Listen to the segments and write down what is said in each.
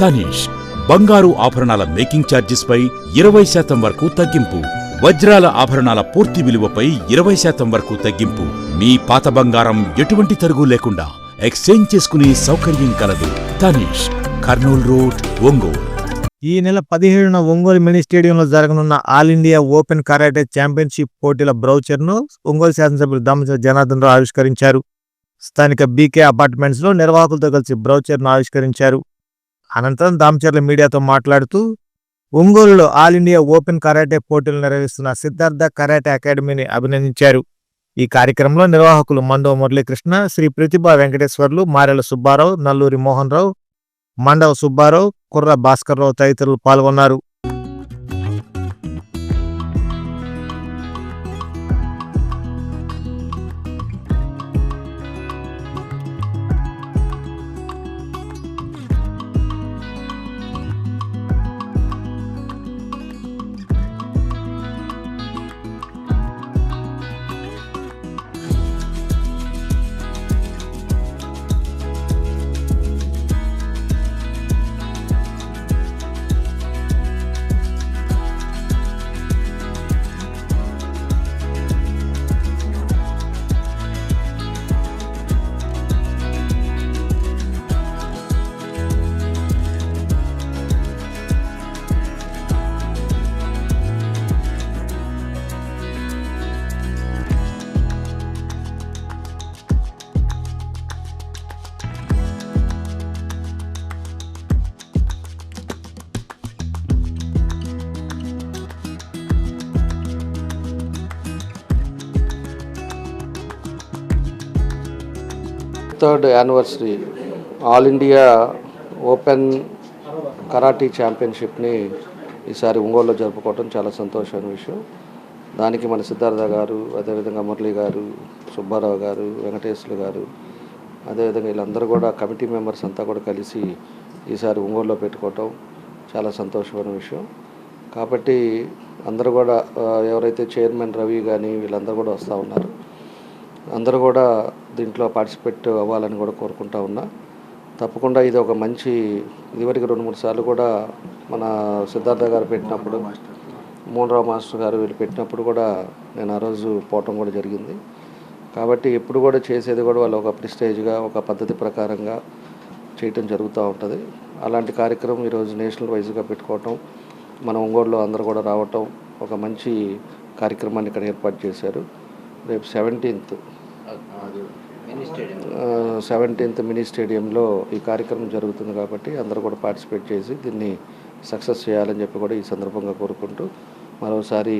తనీష్ బంగారు ఆభరణాల మేకింగ్ ఛార్జెస్పై ఇరవై శాతం వరకు తగ్గింపు వజ్రాల ఆభరణాల పూర్తి విలువపై ఇరవై శాతం వరకు తగ్గింపు. మీ పాత బంగారం ఎటువంటి తరుగు లేకుండా ఎక్స్చేంజ్ చేసుకునే సౌకర్యం కలదు. తనీష్ కర్నూల్ రోడ్ ఒంగోలు. ఈ నెల పదిహేడున ఒంగోలు మినీ స్టేడియంలో జరగనున్న all India open karate championship పోటీల బ్రౌచర్ను ఒంగోలు శాసనసభ్యులు దామచల జనార్దన్ రావు ఆవిష్కరించారు. స్థానిక బీకే అపార్ట్మెంట్స్లో నిర్వాహకులతో కలిసి బ్రౌచర్ను ఆవిష్కరించారు. అనంతరం దామచర్ల మీడియాతో మాట్లాడుతూ ఒంగోలులో ఆల్ ఇండియా ఓపెన్ కరాటే పోటీలు నిర్వహిస్తున్న సిద్ధార్థ కరాటే అకాడమీని అభినందించారు. ఈ కార్యక్రమంలో నిర్వాహకులు మండవ మురళీకృష్ణ శ్రీ ప్రతిభా వెంకటేశ్వర్లు మారెల సుబ్బారావు నల్లూరి మోహన్ రావు మండవ సుబ్బారావు కుర్ర భాస్కర్రావు తదితరులు పాల్గొన్నారు. Third anniversary all India open karate ఛాంపియన్షిప్ని ఈసారి ఒంగోలులో జరుపుకోవడం చాలా సంతోషమైన విషయం. దానికి మన సిద్ధార్థ గారు అదేవిధంగా మురళి గారు సుబ్బారావు గారు వెంకటేశ్వరు గారు అదేవిధంగా వీళ్ళందరూ కూడా కమిటీ మెంబర్స్ అంతా కూడా కలిసి ఈసారి ఒంగోలులో పెట్టుకోవటం చాలా సంతోషమైన విషయం. కాబట్టి అందరూ కూడా ఎవరైతే చైర్మన్ రవి కానీ వీళ్ళందరూ కూడా వస్తూ ఉన్నారు. అందరూ కూడా దీంట్లో పార్టిసిపేట్ అవ్వాలని కూడా కోరుకుంటా ఉన్నా. తప్పకుండా ఇది ఒక మంచి ఇదివరకు రెండు మూడు సార్లు కూడా మన సిద్ధార్థ గారు పెట్టినప్పుడు మోహన్రావు మాస్టర్ గారు వీళ్ళు పెట్టినప్పుడు కూడా నేను ఆ రోజు పోవటం కూడా జరిగింది. కాబట్టి ఎప్పుడు కూడా చేసేది కూడా వాళ్ళు ఒక ప్రిస్టేజ్గా ఒక పద్ధతి ప్రకారంగా చేయటం జరుగుతూ ఉంటుంది. అలాంటి కార్యక్రమం ఈరోజు నేషనల్ వైజ్గా పెట్టుకోవటం మన ఒంగోలులో అందరూ కూడా రావటం ఒక మంచి కార్యక్రమాన్ని ఇక్కడ ఏర్పాటు చేశారు. రేపు సెవెంటీన్త్ సెవెంటీన్త్ మినీ స్టేడియంలో ఈ కార్యక్రమం జరుగుతుంది కాబట్టి అందరూ కూడా పార్టిసిపేట్ చేసి దీన్ని సక్సెస్ చేయాలని చెప్పి కూడా ఈ సందర్భంగా కోరుకుంటూ మరోసారి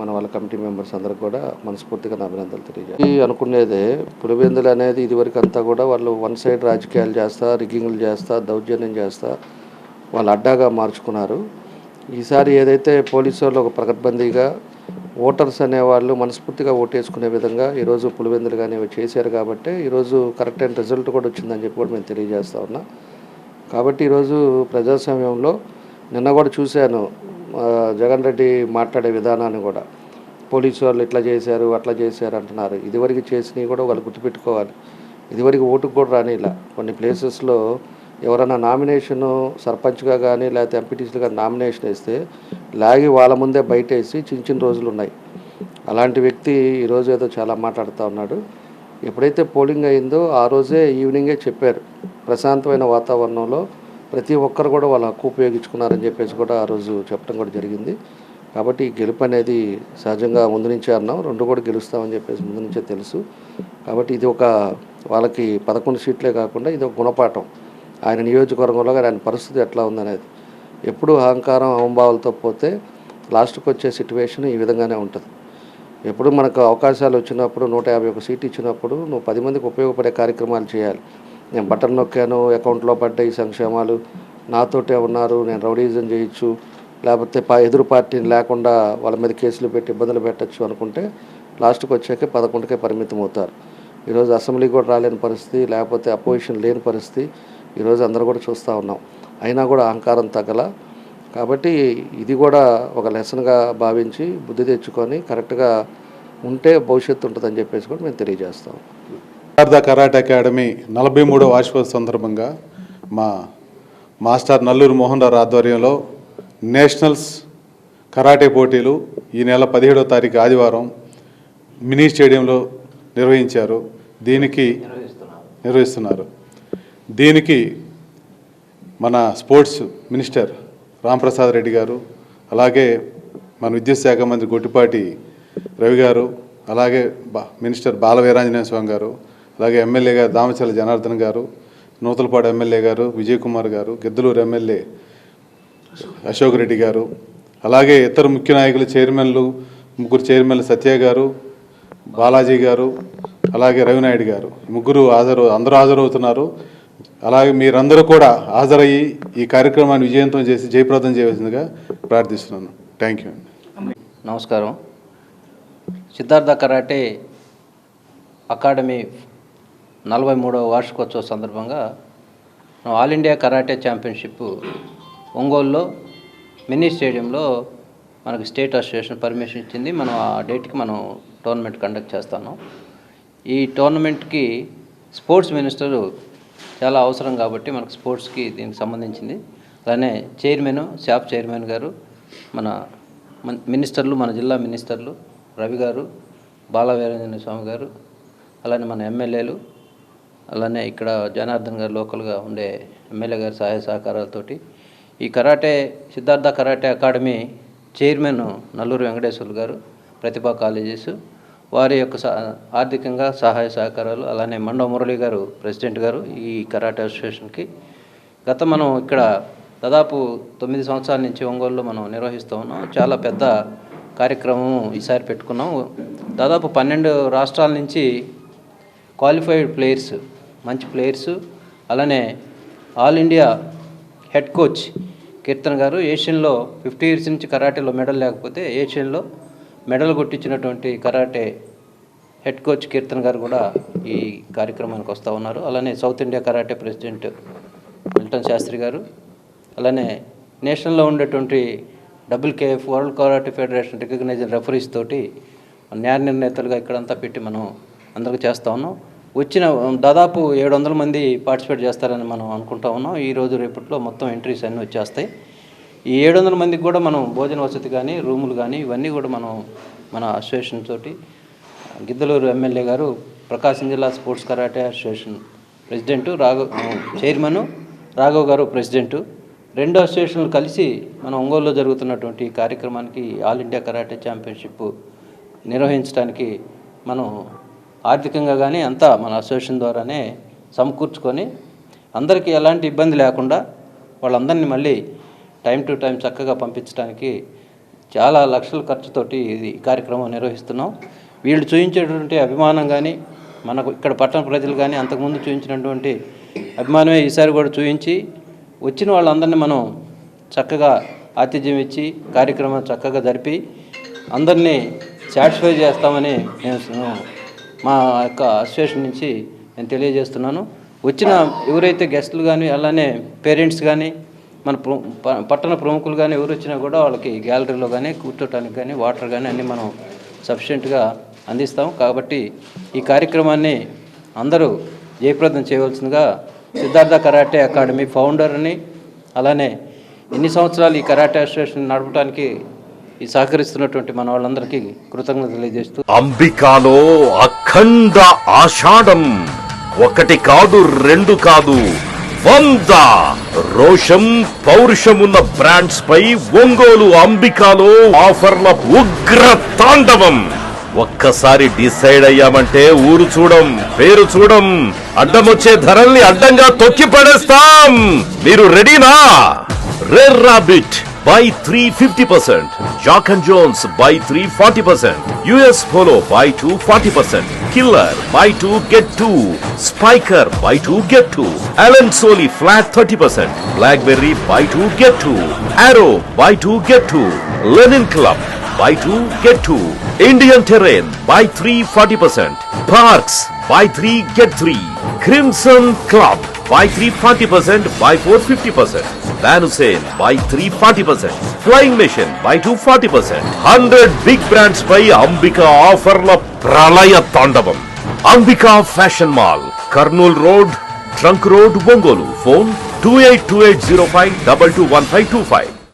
మన వాళ్ళ కమిటీ మెంబర్స్ అందరికి కూడా మనస్ఫూర్తిగా నా అభినందనలు తెలియజేయాలి. ఈ అనుకునేదే పులివెందులు అనేది ఇదివరకు అంతా కూడా వాళ్ళు వన్ సైడ్ రాజకీయాలు చేస్తా రిగ్గింగ్లు చేస్తా దౌర్జన్యం చేస్తా వాళ్ళు అడ్డాగా మార్చుకున్నారు. ఈసారి ఏదైతే పోలీసు వాళ్ళు ఒక ప్రకటబందీగా ఓటర్స్ అనేవాళ్ళు మనస్ఫూర్తిగా ఓటేసుకునే విధంగా ఈరోజు పులివెందులు కానీ ఇవి చేశారు కాబట్టి ఈరోజు కరెక్ట్ అయిన రిజల్ట్ కూడా వచ్చిందని చెప్పి కూడా మేము తెలియజేస్తా ఉన్నా. కాబట్టి ఈరోజు ప్రజాస్వామ్యంలో నిన్న కూడా చూశాను జగన్ రెడ్డి మాట్లాడే విధానాన్ని కూడా. పోలీసు వాళ్ళు ఇట్లా చేశారు అట్లా చేశారు అంటున్నారు. ఇదివరకు చేసినవి కూడా వాళ్ళు గుర్తుపెట్టుకోవాలి. ఇదివరకు ఓటుకు కూడా రానిలా కొన్ని ప్లేసెస్లో ఎవరైనా నామినేషను సర్పంచ్గా కానీ లేకపోతే ఎంపీటీసీలుగా నామినేషన్ వేస్తే లాగి వాళ్ళ ముందే బయట వేసి చిన్న చిన్న రోజులు ఉన్నాయి. అలాంటి వ్యక్తి ఈరోజు ఏదో చాలా మాట్లాడుతూ ఉన్నాడు. ఎప్పుడైతే పోలింగ్ అయిందో ఆ రోజే ఈవినింగే చెప్పారు. ప్రశాంతమైన వాతావరణంలో ప్రతి ఒక్కరు కూడా వాళ్ళ హక్కు ఉపయోగించుకున్నారని చెప్పేసి కూడా ఆ రోజు చెప్పడం కూడా జరిగింది. కాబట్టి ఈ గెలుపు అనేది సహజంగా ముందు నుంచే అన్నాం. రెండు కూడా గెలుస్తామని చెప్పేసి ముందు నుంచే తెలుసు. కాబట్టి ఇది ఒక వాళ్ళకి పదకొండు సీట్లే కాకుండా ఇది ఒక గుణపాఠం. ఆయన నియోజకవర్గంలో కానీ ఆయన పరిస్థితి ఎట్లా ఉందనేది. ఎప్పుడూ అహంకారం అహంభావాలతో పోతే లాస్ట్కి వచ్చే సిట్యువేషన్ ఈ విధంగానే ఉంటుంది. ఎప్పుడు మనకు అవకాశాలు వచ్చినప్పుడు నూట యాభై ఒక సీట్ ఇచ్చినప్పుడు నువ్వు పది మందికి ఉపయోగపడే కార్యక్రమాలు చేయాలి. నేను బటన్ నొక్కాను అకౌంట్లో పడ్డాయి సంక్షేమాలు నాతోటే ఉన్నారు నేను రౌడీజం చేయొచ్చు లేకపోతే ఎదురు పార్టీని లేకుండా వాళ్ళ మీద కేసులు పెట్టి ఇబ్బందులు పెట్టచ్చు అనుకుంటే లాస్ట్కి వచ్చాక పదకొండుకే పరిమితం అవుతారు ఈరోజు అసెంబ్లీ కూడా రాలేని పరిస్థితి లేకపోతే అపోజిషన్ లేని పరిస్థితి ఈరోజు అందరూ కూడా చూస్తూ ఉన్నాం. అయినా కూడా అహంకారం తగ్గల కాబట్టి ఇది కూడా ఒక లెసన్గా భావించి బుద్ధి తెచ్చుకొని కరెక్ట్గా ఉంటే భవిష్యత్తు ఉంటుందని చెప్పేసి కూడా మేము తెలియజేస్తాం. శారదా కరాటే అకాడమీ నలభై మూడవ వార్షికోత్సవ సందర్భంగా మా మాస్టర్ నల్లూరు మోహన్ రావు ఆధ్వర్యంలో నేషనల్స్ కరాటే పోటీలు ఈ నెల పదిహేడవ తారీఖు ఆదివారం మినీ స్టేడియంలో నిర్వహించారు. దీనికి నిర్వహిస్తున్నారు. దీనికి మన స్పోర్ట్స్ మినిస్టర్ రాంప్రసాద్ రెడ్డి గారు అలాగే మన విద్యుత్ మంత్రి గొట్టిపాటి రవి గారు అలాగే మినిస్టర్ బాల వీరాంజనేయ స్వామి గారు అలాగే ఎమ్మెల్యే గారు దామచల జనార్దన్ గారు నూతలపాడు ఎమ్మెల్యే గారు విజయ్ కుమార్ గారు గిద్దలూరు ఎమ్మెల్యే అశోక్ రెడ్డి గారు అలాగే ఇతర ముఖ్య నాయకులు చైర్మన్లు ముగ్గురు చైర్మన్లు సత్య గారు బాలాజీ గారు అలాగే రవినాయుడు గారు. ముగ్గురు హాజరు అందరూ హాజరవుతున్నారు. అలాగే మీరందరూ కూడా హాజరయ్యి ఈ కార్యక్రమాన్ని విజయవంతం చేసి జయప్రదం చేయవలసిందిగా ప్రార్థిస్తున్నాను. థ్యాంక్ యూ నమస్కారం. సిద్ధార్థ కరాటే అకాడమీ నలభై మూడవ వార్షికోత్సవ సందర్భంగా ఆల్ ఇండియా కరాటే ఛాంపియన్షిప్ ఒంగోలులో మినీ స్టేడియంలో మనకు స్టేట్ అసోసియేషన్ పర్మిషన్ ఇచ్చింది. మనం ఆ డేట్కి మనం టోర్నమెంట్ కండక్ట్ చేస్తాను. ఈ టోర్నమెంట్కి స్పోర్ట్స్ మినిస్టరు చాలా అవసరం కాబట్టి మనకు స్పోర్ట్స్కి దీనికి సంబంధించింది. అలానే చైర్మన్ షాప్ చైర్మన్ గారు మన మినిస్టర్లు మన జిల్లా మినిస్టర్లు రవి గారు బాలవీరంజన స్వామి గారు అలానే మన ఎమ్మెల్యేలు అలానే ఇక్కడ జనార్దన్ గారు లోకల్గా ఉండే ఎమ్మెల్యే గారి సహాయ సహకారాలతోటి ఈ karate Siddhartha karate academy chairman Nalluru Venkateswarlu గారు ప్రతిభా కాలేజెస్ వారి యొక్క సహ ఆర్థికంగా సహాయ సహకారాలు అలానే మండవ మురళి గారు ప్రెసిడెంట్ గారు ఈ కరాటే అసోసియేషన్కి గత మనం ఇక్కడ దాదాపు తొమ్మిది సంవత్సరాల నుంచి ఒంగోలులో మనం నిర్వహిస్తూ ఉన్నాం. చాలా పెద్ద కార్యక్రమం ఈసారి పెట్టుకున్నాం. దాదాపు పన్నెండు రాష్ట్రాల నుంచి క్వాలిఫైడ్ ప్లేయర్స్ మంచి ప్లేయర్స్ అలానే all India head coach Keerthan గారు ఏషియన్లో ఫిఫ్టీ ఇయర్స్ నుంచి కరాటేలో మెడల్ లేకపోతే ఏషియన్లో మెడల్ కొట్టించినటువంటి కరాటే హెడ్ కోచ్ కీర్తన్ గారు కూడా ఈ కార్యక్రమానికి వస్తూ ఉన్నారు. అలానే south India karate president Milton Shastri గారు అలానే నేషనల్లో ఉండేటువంటి WKF world karate federation recognised referees తోటి న్యాయ నిర్ణేతలుగా ఇక్కడంతా పెట్టి మనం అందరికీ చేస్తూ ఉన్నాం. వచ్చిన దాదాపు ఏడు వందల మంది పార్టిసిపేట్ చేస్తారని మనం అనుకుంటా ఉన్నాం. ఈ రోజు రేపట్లో మొత్తం ఎంట్రీస్ అన్నీ వచ్చేస్తాయి. ఈ ఏడు వందల మందికి కూడా మనం భోజన వసతి కానీ రూములు కానీ ఇవన్నీ కూడా మనం మన అసోసియేషన్ తోటి గిద్దలూరు ఎమ్మెల్యే గారు ప్రకాశం జిల్లా sports karate association president Raghav chairman Raghav గారు ప్రెసిడెంటు. రెండు అసోసియేషన్లు కలిసి మన ఒంగోలులో జరుగుతున్నటువంటి కార్యక్రమానికి ఆల్ ఇండియా కరాటే ఛాంపియన్షిప్ నిర్వహించడానికి మనం ఆర్థికంగా కానీ అంతా మన అసోసియేషన్ ద్వారానే సమకూర్చుకొని అందరికీ ఎలాంటి ఇబ్బంది లేకుండా వాళ్ళందరినీ మళ్ళీ టైం టు టైం చక్కగా పంపించడానికి చాలా లక్షల ఖర్చుతోటి ఇది కార్యక్రమం నిర్వహిస్తున్నాం. వీళ్ళు చూపించేటువంటి అభిమానం కానీ మనకు ఇక్కడ పట్టణ ప్రజలు కానీ అంతకుముందు చూపించినటువంటి అభిమానమే ఈసారి కూడా చూపించి వచ్చిన వాళ్ళందరినీ మనం చక్కగా ఆతిథ్యం ఇచ్చి కార్యక్రమం చక్కగా జరిపి అందరినీ సాటిస్ఫై చేస్తామని నేను మా యొక్క అసోసియేషన్ నుంచి నేను తెలియజేస్తున్నాను. వచ్చిన ఎవరైతే గెస్టులు కానీ అలానే పేరెంట్స్ కానీ మన ప- పట్టణ ప్రముఖులు కానీ ఎవరు వచ్చినా కూడా వాళ్ళకి గ్యాలరీలో కానీ కూర్చోటానికి కానీ వాటర్ కానీ అన్నీ మనం సఫిషియెంట్గా అందిస్తాం. కాబట్టి ఈ కార్యక్రమాన్ని అందరూ జయప్రదం చేయవలసిందిగా సిద్ధార్థ కరాటే అకాడమీ ఫౌండర్ని అలానే ఇన్ని సంవత్సరాలు ఈ కరాటే అసోసియేషన్ నడపడానికి ఈ సహకరిస్తున్నటువంటి మన వాళ్ళందరికీ కృతజ్ఞత తెలియజేస్తూ అంబికాలో అఖండ ఆషాఢం ఒకటి కాదు రెండు కాదు వంద రోషం పౌరుషమున్న బ్రాండ్స్ పై ఒంగోలు అంబికాలో ఆఫర్ల ఉగ్ర తాండవం. ఒక్కసారి డిసైడ్ అయ్యామంటే ఊరు చూడం పేరు చూడం అడ్డమొచ్చే ధరల్ని అడ్డంగా తొక్కి పడేస్తాం మీరు రెడీనా? Red rabbit buy 350%, Jock and Jones buy 340%, US Polo buy 240%, Killer buy 2 get 2, Spiker buy 2 get 2, Alan Soli flat 30%, Blackberry buy 2 get 2, Arrow buy 2 get 2, Lenin Club buy 2 get 2, Indian Terrain buy three forty percent. Parks buy 3 get 3, Crimson Club buy three 40 percent buy four 50 percent van hussein buy three 40 percent flying machine buy two 40 percent 100 big brands by ambika offer la pralaya tandavam ambika fashion mall karnool road trunk road bongolu phone two eight two eight zero five double two one five two five